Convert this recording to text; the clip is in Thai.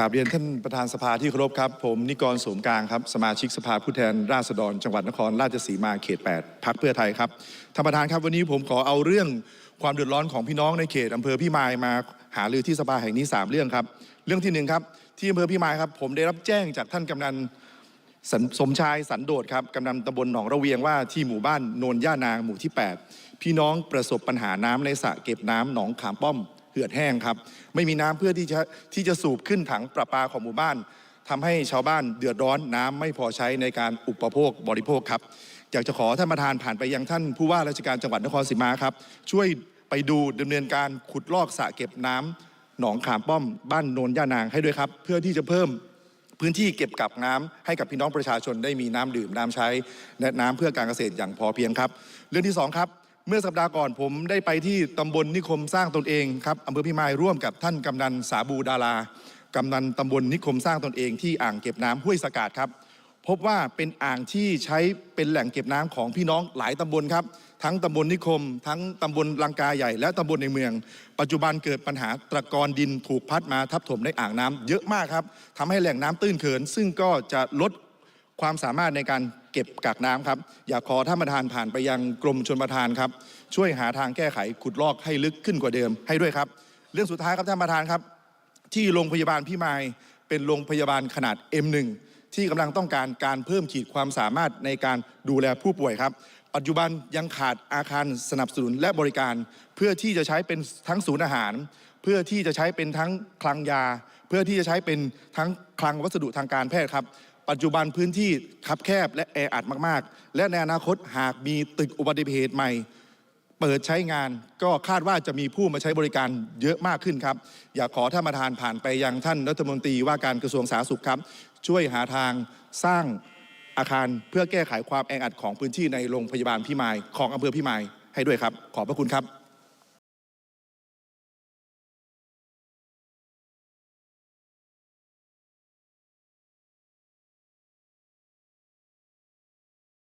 กราบเรียนท่านประธานสภาที่เคารพครับ ผมนิกรสมกลางครับ สมาชิกสภาผู้แทนราษฎร จังหวัดนครราชสีมาเขต 8พักเพื่อไทยครับท่านประธานครับวันนี้ผมขอเอาเรื่องความเดือดร้อนของพี่น้องในเขตอำเภอพี่มายมาหารือที่สภาแห่งนี้ 3 เรื่องครับ เรื่องที่หนึ่งครับ ที่อำเภอพี่มายครับ ผมได้รับแจ้งจากท่านกำนันสสมชายสันโดษครับกำนันตำบลหนองระเวียงว่าที่หมู่บ้านโนนย่านางหมู่ที่ 8 พี่น้องประสบปัญหาน้ำในสระเก็บน้ำหนองขามป้อม หือดแห้งครับ ไม่มีน้ำเพื่อที่จะที่จะสูบขึ้นถังประปาของหมู่บ้านทำให้ชาวบ้านเดือดร้อนน้ำไม่พอใช้ในการอุปโภคบริโภคครับอยากจะขอท่านประธานผ่านไปยังท่านผู้ว่าราชการจังหวัดนครศรีมาครับ ช่วยไปดูดำเนินการขุดลอกสระเก็บน้ำหนองขามป้อมบ้านโนนย่านางให้ด้วยครับ เพื่อที่จะเพิ่มพื้นที่เก็บกักน้ำให้กับพี่น้องประชาชนได้มีน้ำดื่มน้ำใช้ และน้ำเพื่อการเกษตรอย่างพอเพียงครับ เรื่องที่สองครับ เมื่อสัปดาห์ก่อนผมได้ไปที่ตำบลนิคมสร้างตนเองครับอำเภอพิมายร่วมกับท่านกำนันสาบูดารากำนันตำบลนิคมสร้างตนเองที่อ่างเก็บน้ำห้วยสกาดครับพบว่าเป็นอ่างที่ใช้เป็นแหล่งเก็บน้ำของพี่น้องหลายตำบลครับ ทั้งตำบลนิคม ทั้งตำบลลังกาใหญ่และตำบลในเมือง ปัจจุบันเกิดปัญหาตะกอนดินถูกพัดมาทับถมในอ่างน้ำเยอะมากครับทำให้แหล่งน้ำตื้นเขิน ซึ่งก็จะลด ความสามารถในการเก็บกักน้ำครับอยากขอท่านประธานผ่านไปยังกรมชนประทานครับ ช่วยหาทางแก้ไขขุดลอกให้ลึกขึ้นกว่าเดิมให้ด้วยครับ เรื่องสุดท้ายครับท่านประธานครับ ที่โรงพยาบาลพี่มายเป็นโรงพยาบาลขนาด M1 ที่กำลังต้องการการเพิ่มขีดความสามารถในการดูแลผู้ป่วยครับ ปัจจุบันยังขาดอาคารสนับสนุนและบริการ เพื่อที่จะใช้เป็นทั้งศูนย์อาหาร เพื่อที่จะใช้เป็นทั้งคลังยา เพื่อที่จะใช้เป็นทั้งคลังวัสดุทางการแพทย์ครับ ปัจจุบันพื้นที่คับแคบและแออัดมากๆ และในอนาคตหากมีตึกอุบัติเหตุใหม่ เปิดใช้งานก็คาดว่าจะมีผู้มาใช้บริการเยอะมากขึ้นครับ อยากขอท่านประธานผ่านไปยังท่านรัฐมนตรีว่าการกระทรวงสาธารณสุขครับ ช่วยหาทางสร้างอาคารเพื่อแก้ไขความแออัดของพื้นที่ในโรงพยาบาลพิมายของอำเภอพิมายให้ด้วยครับ ขอบพระคุณครับ